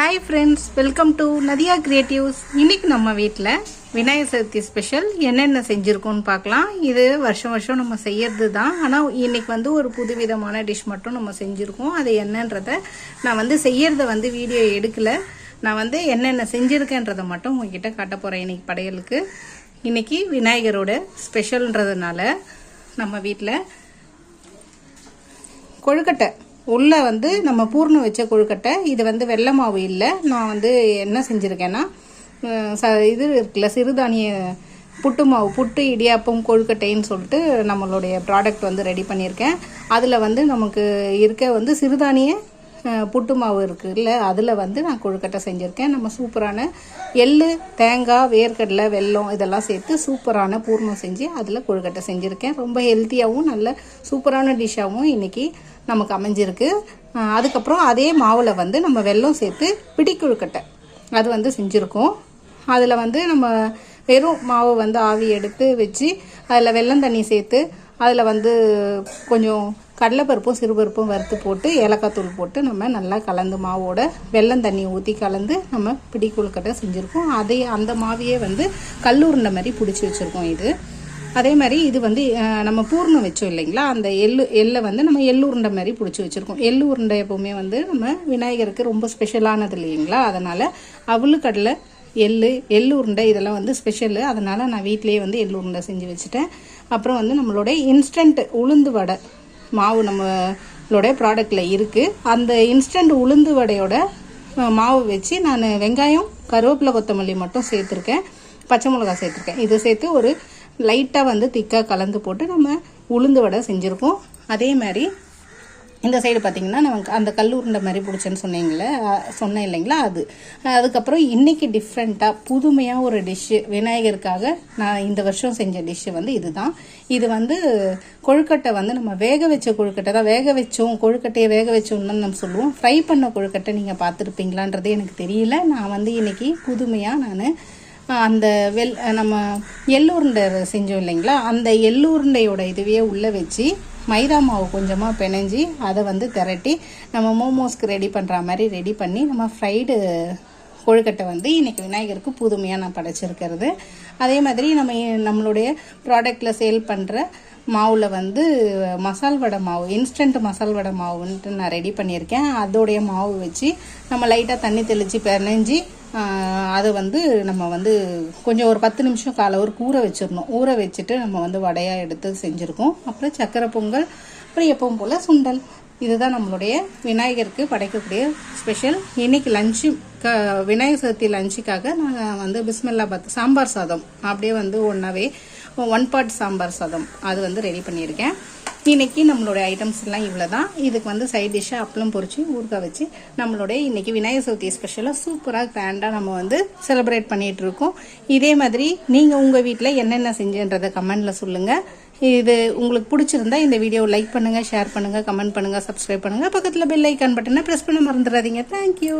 Hi friends welcome to Nadia creatives இன்னைக்கு நம்ம வீட்டில் விநாயகர் சதுர்த்தி ஸ்பெஷல் என்னென்ன செஞ்சுருக்கோம்னு பார்க்கலாம். இது வருஷம் வருஷம் நம்ம செய்யறது தான் ஆனால் இன்னைக்கு வந்து ஒரு புதுவிதமான டிஷ் மட்டும் நம்ம செஞ்சுருக்கோம். அது என்னன்றத நான் வந்து செய்யறத வந்து வீடியோ எடுக்கல. நான் வந்து என்னென்ன செஞ்சுருக்கேன்றதை மட்டும் உங்ககிட்ட காட்ட போகிறேன் இன்னைக்கு படையலுக்கு. இன்னைக்கு விநாயகரோட ஸ்பெஷல்ன்றதுனால நம்ம வீட்டில் கொழுக்கட்டை உள்ளே வந்து நம்ம பூர்ணம் வச்ச கொழுக்கட்டை இது வந்து வெள்ளை மாவு இல்லை. நான் வந்து என்ன செஞ்சுருக்கேன்னா ச இது இருக்குல்ல சிறுதானிய புட்டு மாவு புட்டு இடியாப்பம் கொழுக்கட்டைன்னு சொல்லிட்டு நம்மளுடைய ப்ராடக்ட் வந்து ரெடி பண்ணியிருக்கேன். அதில் வந்து நமக்கு இருக்க வந்து சிறுதானிய புட்டு மாவு இருக்குல்ல அதில் வந்து நான் கொழுக்கட்டை செஞ்சுருக்கேன். நம்ம சூப்பரான எள்ளு தேங்காய் வேர்க்கடலை வெல்லம் இதெல்லாம் சேர்த்து சூப்பரான பூர்ணம் செஞ்சு அதில் கொழுக்கட்டை செஞ்சுருக்கேன். ரொம்ப ஹெல்த்தியாகவும் நல்ல சூப்பரான டிஷ்ஷாகவும் இன்றைக்கி நமக்கு அமைஞ்சிருக்கு. அதுக்கப்புறம் அதே மாவில் வந்து நம்ம வெல்லம் சேர்த்து பிடி கொழுக்கட்டை. அது வந்து செஞ்சுருக்கோம். அதில் வந்து நம்ம வெறும் மாவு வந்து ஆவி எடுத்து வச்சு அதில் வெள்ளம் தண்ணி சேர்த்து அதில் வந்து கொஞ்சம் கடலைப்பருப்பும் சிறுபருப்பும் வறுத்து போட்டு ஏலக்காய் தூள் போட்டு நம்ம நல்லா கலந்து மாவோட வெல்லம் தண்ணி ஊற்றி கலந்து நம்ம பிடி கொழுக்கட்டை செஞ்சுருக்கோம். அதே அந்த மாவையே வந்து கல்லூருண்டை மாதிரி பிடிச்சி வச்சுருக்கோம் இது. அதே மாதிரி இது வந்து நம்ம பூர்ணம் வச்சோம் இல்லைங்களா? அந்த எள்ளு எள்ளை வந்து நம்ம எள்ளு உருண்டை மாதிரி பிடிச்சி வச்சுருக்கோம். எள்ளு உருண்டை எப்போவுமே வந்து நம்ம விநாயகருக்கு ரொம்ப ஸ்பெஷலானது இல்லைங்களா? அதனால் அவளு கடலை எள்ளு எள்ளு உருண்டை இதெல்லாம் வந்து ஸ்பெஷலு. அதனால் நான் வீட்டிலேயே வந்து எள்ளு உருண்டை செஞ்சு வச்சுட்டேன். அப்புறம் வந்து நம்மளோட இன்ஸ்டன்ட் உளுந்து வடை. மாவு நம்மளோட ப்ராடக்டில் இருக்குது அந்த இன்ஸ்டன்ட் உளுந்து வடையோட மாவு வச்சு நான் வெங்காயம் கருவேப்பிலை கொத்தமல்லி மட்டும் சேர்த்துருக்கேன். பச்சை மிளகாய் சேர்த்துருக்கேன். இதை சேர்த்து ஒரு லைட்டாக வந்து திக்காக கலந்து போட்டு நம்ம உளுந்து வடை செஞ்சுருக்கோம். அதே மாதிரி இந்த சைடு பார்த்தீங்கன்னா நமக்கு அந்த கல் உருண்டை மாதிரி பிடிச்சேன்னு சொன்னீங்களே சொன்னேன் இல்லைங்களா அது. அதுக்கப்புறம் இன்னைக்கு டிஃப்ரெண்ட்டாக புதுமையாக ஒரு டிஷ்ஷு விநாயகருக்காக நான் இந்த வருஷம் செஞ்ச டிஷ்ஷு வந்து இதுதான். இது வந்து கொழுக்கட்டை வந்து நம்ம வேக வச்ச கொழுக்கட்டை தான். வேக வச்சோம் கொழுக்கட்டையை வேக வச்சோம்னு நம்ம சொல்லுவோம். ஃப்ரை பண்ண கொழுக்கட்டை நீங்கள் பார்த்துருப்பீங்களான்றது எனக்கு தெரியல. நான் வந்து இன்னைக்கு புதுமையாக நான் அந்த வெல் நம்ம எள்ளூருண்டை செஞ்சோம் இல்லைங்களா? அந்த எள்ளூருண்டையோட இதுவே உள்ளே வச்சு மைதா மாவு கொஞ்சமாக பிணைஞ்சி அதை வந்து திரட்டி நம்ம மோமோஸ்க்கு ரெடி பண்ணுற மாதிரி ரெடி பண்ணி நம்ம ஃப்ரைடு கொழுக்கட்டை வந்து இன்றைக்கி விநாயகருக்கு புதுமையாக நான் படைச்சிருக்கிறது. அதே மாதிரி நம்ம நம்மளுடைய ப்ராடக்டில் சேல் பண்ணுற மாவில் வந்து மசால் வடை மாவு இன்ஸ்டன்ட் மசால் வடை மாவுன்ட்டு நான் ரெடி பண்ணியிருக்கேன். அதோடைய மாவு வச்சு நம்ம லைட்டாக தண்ணி தெளித்து பிணைஞ்சி அதை வந்து நம்ம வந்து கொஞ்சம் ஒரு பத்து நிமிஷம் காலை ஒரு ஊற வச்சிடணும். ஊற வச்சுட்டு நம்ம வந்து வடையாக எடுத்து செஞ்சுருக்கோம். அப்புறம் சக்கரை பொங்கல் அப்புறம் எப்பவும் போல் சுண்டல். இதுதான் நம்மளுடைய விநாயகருக்கு படைக்கக்கூடிய ஸ்பெஷல் இன்னைக்கு லஞ்சு க விநாயகர் சதுர்த்தி லஞ்சுக்காக நாங்கள் வந்து பிஸ்மில்லாபாத் சாம்பார் சாதம். அப்படியே வந்து ஒன்றாவே ஒன் பார்ட் சாம்பார் சாதம். அது வந்து ரெடி பண்ணியிருக்கேன். இன்றைக்கி நம்மளுடைய ஐட்டம்ஸ் எல்லாம் இவ்வளோ தான் இதுக்கு வந்து சைட் டிஷ்ஷாக அப்பளம் பொறிச்சு ஊறுகாய் வச்சு நம்மளுடைய இன்னைக்கு விநாயகர் சதுர்த்தி ஸ்பெஷலாக சூப்பராக கிராண்டாக நம்ம வந்து செலிப்ரேட் பண்ணிகிட்ருக்கோம் இருக்கோம். இதே மாதிரி நீங்கள் உங்கள் வீட்டில் என்னென்ன செஞ்சன்றதை கமெண்டில் சொல்லுங்கள் இது உங்களுக்கு பிடிச்சிருந்தா இந்த வீடியோ லைக் பண்ணுங்கள் ஷேர் பண்ணுங்கள் கமெண்ட் பண்ணுங்கள் சப்ஸ்கிரைப் பண்ணுங்கள் பக்கத்தில் பெல் ஐக்கான் பட்டனை ப்ரெஸ் பண்ண மறந்துடாதீங்க. தேங்க்யூ